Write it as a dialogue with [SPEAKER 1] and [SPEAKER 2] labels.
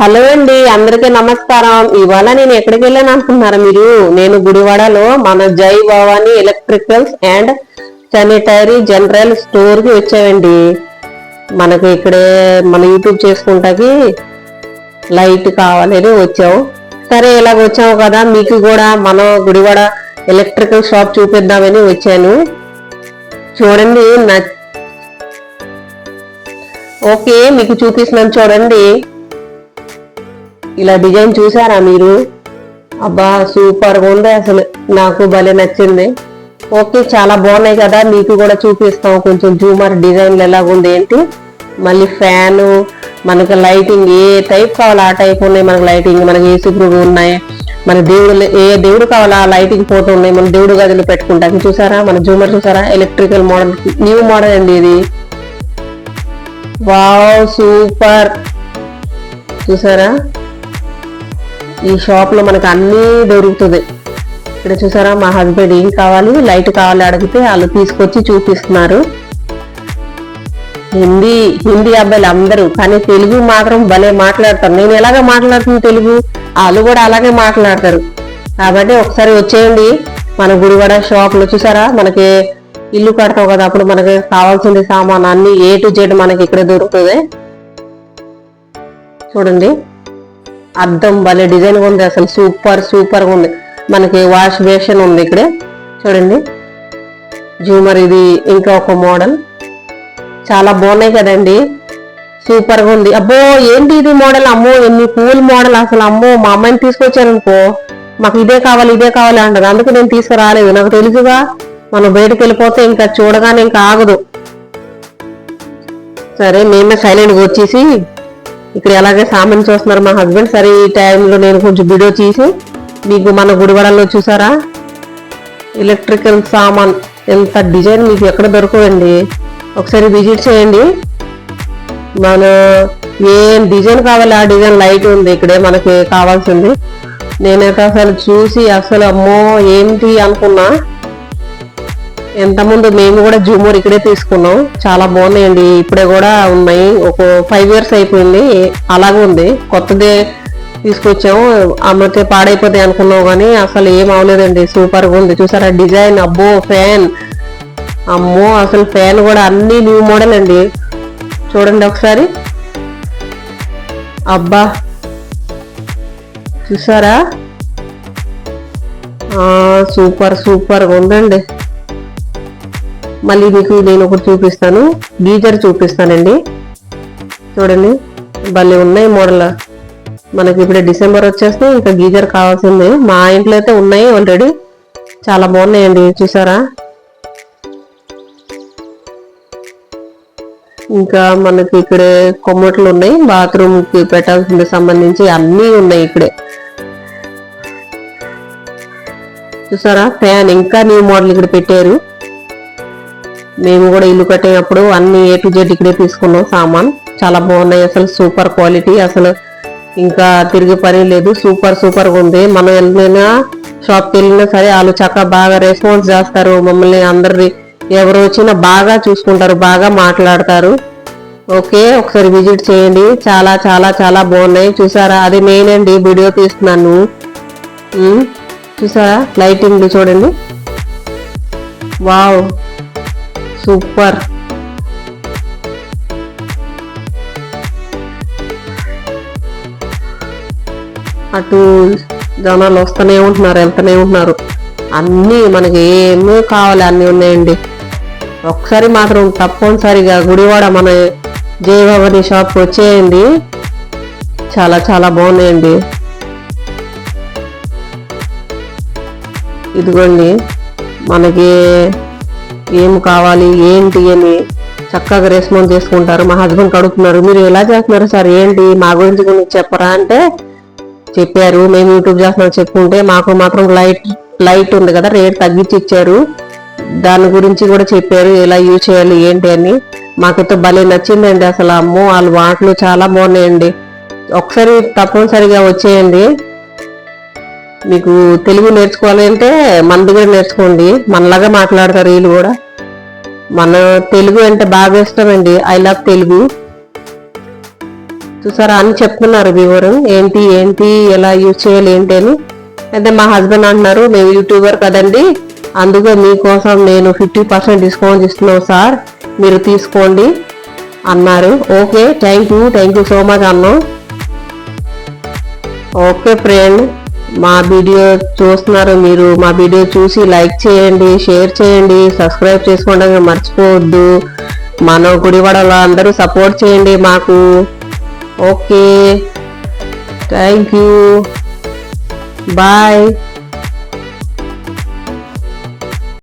[SPEAKER 1] Hello అండి అందరికీ నమస్కారం. ఇవాళ నేను ఎక్కడికి వెళ్ళాను అనుకుంటున్నారా మీరు? నేను గుడివాడలో మన Jai Bhavani electricals and sanitary general స్టోర్కి వచ్చామండి మనకి ఇక్కడే మన యూట్యూబ్ చేసుకుంటాకి లైట్ కావాలని వచ్చావు. సరే ఇలాగ వచ్చావు కదా మీకు కూడా మన గుడివాడ ఎలక్ట్రికల్ షాప్ చూపిద్దామని వచ్చాను. చూడండి నా ఓకే మీకు చూపిస్తున్నాను చూడండి. ఇలా డిజైన్ చూసారా మీరు? అబ్బా సూపర్గా ఉంది అసలు. నాకు భలే నచ్చింది. ఓకే చాలా బాగున్నాయి కదా. మీకు కూడా చూపిస్తాం కొంచెం జూమర్ డిజైన్లు ఎలాగుంది ఏంటి. మళ్ళీ ఫ్యాను మనకి లైటింగ్ ఏ టైప్ కావాలో ఆ టైప్ ఉన్నాయి మనకి లైటింగ్ మనకి ఏసీ ప్రూఫ్ ఉన్నాయి. మన దేవుడు ఏ దేవుడు కావాలా ఆ లైటింగ్ ఫోటో ఉన్నాయి. మన దేవుడు గదిలో పెట్టుకుంటాం చూసారా? మన జూమర్ చూసారా? ఎలక్ట్రికల్ మోడల్ న్యూ మోడల్ అండి ఇది. Wow super. చూసారా? ఈ షాప్లో మనకు అన్నీ దొరుకుతుంది. ఇక్కడ చూసారా మా హస్బెండ్ ఏం కావాలి లైట్ కావాలి అడిగితే వాళ్ళు తీసుకొచ్చి చూపిస్తున్నారు. హిందీ హిందీ అబ్బాయిలు అందరూ కానీ తెలుగు మాత్రం భలే మాట్లాడతారు. నేను ఎలాగ మాట్లాడుతున్నా తెలుగు? వాళ్ళు కూడా అలాగే మాట్లాడతారు. కాబట్టి ఒకసారి వచ్చేయండి మన గుడివాడ షాప్లో చూసారా మనకి ఇల్లు కడతాం కదా అప్పుడు మనకి కావాల్సింది సామాన్ అన్ని ఏ టు జెడ్ మనకి ఇక్కడ దొరుకుతుంది. చూడండి. అద్దం భలే డిజైన్గా ఉంది. అసలు సూపర్ సూపర్గా ఉంది. మనకి వాష్ బేషన్ ఉంది ఇక్కడే. చూడండి. జూమర్ ఇది ఇంకా ఒక మోడల్. చాలా బాగున్నాయి కదండి. సూపర్గా ఉంది. అబ్బో ఏంటి ఇది మోడల్? అమ్మో ఎన్ని పూల్ మోడల్ అసలు. అమ్మో మా అమ్మాయిని తీసుకొచ్చారనుకో మాకు ఇదే కావాలి ఇదే కావాలి అంటారు అందుకు నేను తీసుకురాలేదు. నాకు తెలుసుగా. మనం బయటకు వెళ్ళిపోతే ఇంకా చూడగానే ఇంకా ఆగదు. సరే మేమే సైలెంట్గా వచ్చేసి ఇక్కడ ఎలాగే సామాన్ చూస్తున్నారు మా హస్బెండ్ సరే ఈ టైంలో నేను కొంచెం వీడియో తీసి మీకు మన గుడివాడలో చూసారా? ఎలక్ట్రికల్ సామాన్. ఎంత డిజైన్ మీకు ఎక్కడ దొరకవండి ఒకసారి విజిట్ చేయండి. మన ఏం డిజైన్ కావాలి ఆ డిజైన్ లైట్ ఉంది. ఇక్కడే మనకి కావాల్సింది. నేనైతే అసలు చూసి అసలు అమ్మో ఏంటి అనుకున్నా. ముందు మేము కూడా జూమూర్ ఇక్కడే తీసుకున్నాం. చాలా బాగున్నాయండి. ఇప్పుడే కూడా ఉన్నాయి. ఒక ఫైవ్ ఇయర్స్ అయిపోయింది. అలాగే ఉంది. కొత్తదే తీసుకొచ్చాము. అమ్మతే పాడైపోతాయి అనుకున్నాం కానీ అసలు ఏం అవలేదండి. సూపర్గా ఉంది. చూసారా? డిజైన్ అబ్బో ఫ్యాన్ అమ్మో అసలు ఫ్యాన్ కూడా అన్ని న్యూ మోడల్ అండి. చూడండి ఒకసారి. అబ్బా! చూసారా? సూపర్ సూపర్గా ఉందండి. మళ్ళీ మీకు నేను ఒకటి చూపిస్తాను. గీజర్ చూపిస్తానండి. చూడండి. భలే ఉన్నాయి మోడల్. మనకి ఇప్పుడు డిసెంబర్ వచ్చేస్తే ఇంకా గీజర్ కావాల్సిందే. మా ఇంట్లో అయితే ఉన్నాయి ఆల్రెడీ చాలా బాగున్నాయండి. చూసారా? ఇంకా మనకి ఇక్కడ కొమ్మట్లు ఉన్నాయి. బాత్రూమ్కి పెట్టాల్సిన పెట్టాల్సింది సంబంధించి అన్నీ ఉన్నాయి ఇక్కడే. చూసారా? ఫ్యాన్ ఇంకా న్యూ మోడల్ ఇక్కడ పెట్టారు. మేము కూడా ఇల్లు కట్టేటప్పుడు అన్ని ఏ టు జెడ్ ఇక్కడే తీసుకున్నాం సామాన్. చాలా బాగున్నాయి అసలు సూపర్ క్వాలిటీ. అసలు ఇంకా తిరిగి పని లేదు. సూపర్ సూపర్గా ఉంది. మనం వెళ్ళినా షాప్కి వెళ్ళినా సరే వాళ్ళు చక్కగా బాగా రెస్పాన్స్ చేస్తారు. మమ్మల్ని అందరి ఎవరు వచ్చినా బాగా చూసుకుంటారు బాగా మాట్లాడతారు. ఓకే ఒకసారి విజిట్ చేయండి. చాలా చాలా చాలా బాగున్నాయి. చూసారా? అది నేనండి వీడియో తీస్తున్నాను. చూసారా? లైటింగ్లు చూడండి. వావ్. సూపర్. అటు జనాలు వస్తూనే ఉంటున్నారు వెళ్తూనే ఉంటున్నారు. అన్నీ మనకి ఏమీ కావాలి అన్నీ ఉన్నాయండి. ఒకసారి మాత్రం తప్పనిసరిగా గుడివాడ మన జయభవాని షాప్కి వచ్చేయండి. చాలా చాలా బాగున్నాయండి. ఇదిగోండి మనకి ఏం కావాలి ఏంటి అని చక్కగా రెస్పాన్స్ చేసుకుంటారు. మా హస్బెండ్ అడుగుతున్నారు మీరు ఎలా చేస్తున్నారు సార్? ఏంటి? మా గురించి గురించి చెప్పరా? అంటే చెప్పారు. మేము యూట్యూబ్ చేస్తున్నాం చెప్పుకుంటే మాకు మాత్రం లైట్ లైట్ ఉంది కదా రేట్ తగ్గించి ఇచ్చారు. దాని గురించి కూడా చెప్పారు ఎలా యూజ్ చేయాలి ఏంటి? అని. మాకైతే భలే నచ్చిందండి అసలు. అమ్మో వాళ్ళ వాటలు చాలా బాగున్నాయండి. ఒకసారి తప్పనిసరిగా వచ్చేయండి. మీకు తెలుగు నేర్చుకోవాలి అంటే మన దగ్గర నేర్చుకోండి. మనలాగా మాట్లాడతారు వీళ్ళు కూడా. మన తెలుగు అంటే బాగా ఇష్టం అండి ఐ లవ్ తెలుగు. చూసారా అని చెప్తున్నారు వివరం ఏంటి ఏంటి ఎలా యూజ్ చేయాలి ఏంటి అని. అయితే మా హస్బెండ్ అంటున్నారు మేము యూట్యూబర్ కదండి. అందుకే మీకోసం నేను ఫిఫ్టీ పర్సెంట్ డిస్కౌంట్ ఇస్తున్నాం సార్. మీరు తీసుకోండి. అన్నారు. Okay thank you thank you so much అన్నాం. ఓకే ఫ్రెండ్ మా వీడియో చూస్తున్నారు మీరు మా వీడియో చూసి లైక్ చేయండి షేర్ చేయండి సబ్స్క్రైబ్ చేసుకోవడం మర్చిపోవద్దు. మన గుడివాడలో అందరూ సపోర్ట్ చేయండి మాకు. Okay thank you bye